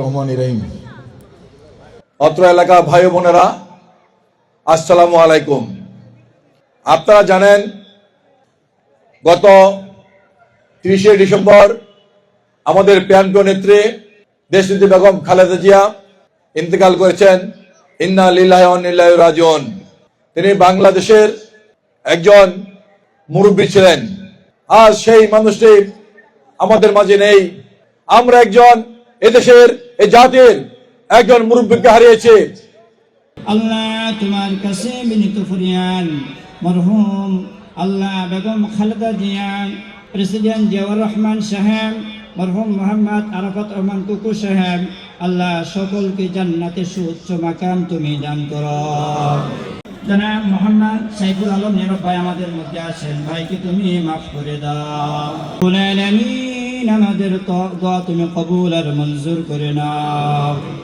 রহমান রহিম। অত্র এলাকা ভাই বোনেরা, আসসালামু আলাইকুম। আপনারা জানেন, গত তিরিশে ডিসেম্বর আমাদের প্যান্টো নেত্রী দেশনীতি বেগম খালেদা জিয়া ইন্তেকাল করেছেন। ইন্না রাজন তিনি বাংলাদেশের একজন মুরব্বী ছিলেন। আজ সেই মানুষটি আমাদের মাঝে নেই। আমরা একজন এদেশের এই জাতির একজন মুরব্বীকে হারিয়েছি। আল্লাহ তোমার কাছে বিনীত ফরিয়ান মরহুম আল্লাহ বেগম খালেদা জিয়া, প্রেসিডেন্ট জিয়াউর রহমান সাহেব, মরহুম মোহাম্মদ আরাফাত রহমান কুকু সাহেব, আল্লাহ সকলকে জান্নাতে সুউচ্চ মাকাম তুমি দান করো। জনাব মোহাম্মদ সাইফুল আলম নীরব ভাই আমাদের মধ্যে আছেন। ভাইকে তুমি মাফ করে দাও। আলামিন আমাদের দোয়া তুমি কবুল আর মঞ্জুর করে নাও।